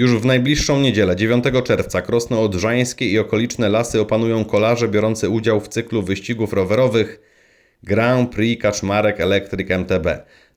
Już w najbliższą niedzielę, 9 czerwca, Krosno Odrzańskie i okoliczne lasy opanują kolarze biorący udział w cyklu wyścigów rowerowych Grand Prix Kaczmarek Electric MTB.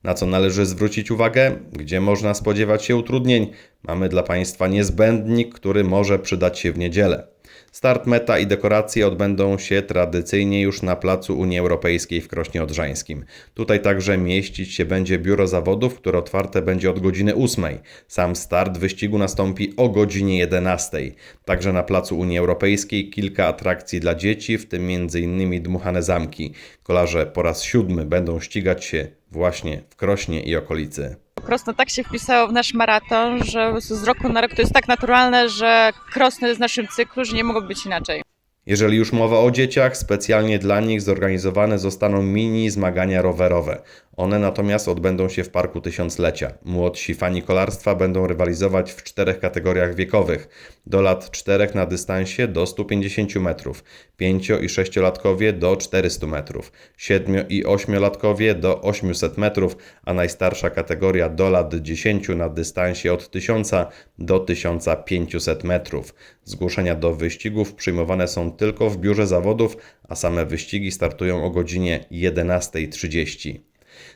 Na co należy zwrócić uwagę? Gdzie można spodziewać się utrudnień? Mamy dla Państwa niezbędnik, który może przydać się w niedzielę. Start, meta i dekoracje odbędą się tradycyjnie już na placu Unii Europejskiej w Krośnie Odrzańskim. Tutaj także mieścić się będzie biuro zawodów, które otwarte będzie od godziny 8. Sam start wyścigu nastąpi o godzinie 11. Także na placu Unii Europejskiej kilka atrakcji dla dzieci, w tym m.in. dmuchane zamki. Kolarze po raz siódmy będą ścigać się właśnie w Krośnie i okolicy. Krosno tak się wpisało w nasz maraton, że z roku na rok to jest tak naturalne, że Krosno jest w naszym cyklu, że nie mogło być inaczej. Jeżeli już mowa o dzieciach, specjalnie dla nich zorganizowane zostaną mini zmagania rowerowe. One natomiast odbędą się w Parku Tysiąclecia. Młodsi fani kolarstwa będą rywalizować w czterech kategoriach wiekowych. Do lat 4 na dystansie do 150 metrów, 5 i 6-latkowie do 400 metrów, 7 i 8-latkowie do 800 metrów, a najstarsza kategoria do lat 10 na dystansie od 1000 do 1500 metrów. Zgłoszenia do wyścigów przyjmowane są tylko w biurze zawodów, a same wyścigi startują o godzinie 11.30.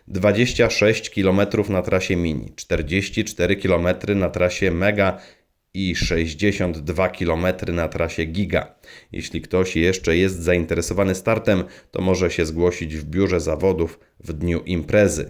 26 km na trasie mini, 44 km na trasie mega i 62 km na trasie giga. Jeśli ktoś jeszcze jest zainteresowany startem, to może się zgłosić w biurze zawodów w dniu imprezy.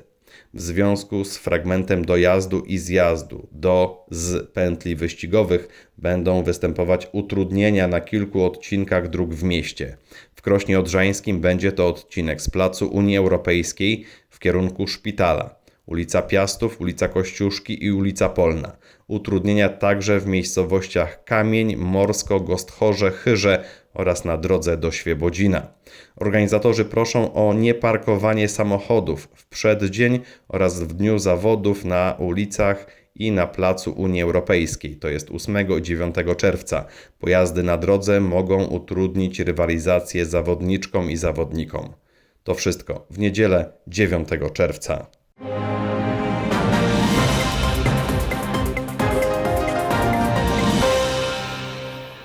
W związku z fragmentem dojazdu i zjazdu do z pętli wyścigowych będą występować utrudnienia na kilku odcinkach dróg w mieście. W Krośnie Odrzańskim będzie to odcinek z placu Unii Europejskiej w kierunku szpitala, ulica Piastów, ulica Kościuszki i ulica Polna. Utrudnienia także w miejscowościach Kamień, Morsko, Gosthorze, Chyrze oraz na drodze do Świebodzina. Organizatorzy proszą o nieparkowanie samochodów w przeddzień oraz w dniu zawodów na ulicach i na placu Unii Europejskiej, to jest 8 i 9 czerwca. Pojazdy na drodze mogą utrudnić rywalizację zawodniczkom i zawodnikom. To wszystko w niedzielę 9 czerwca.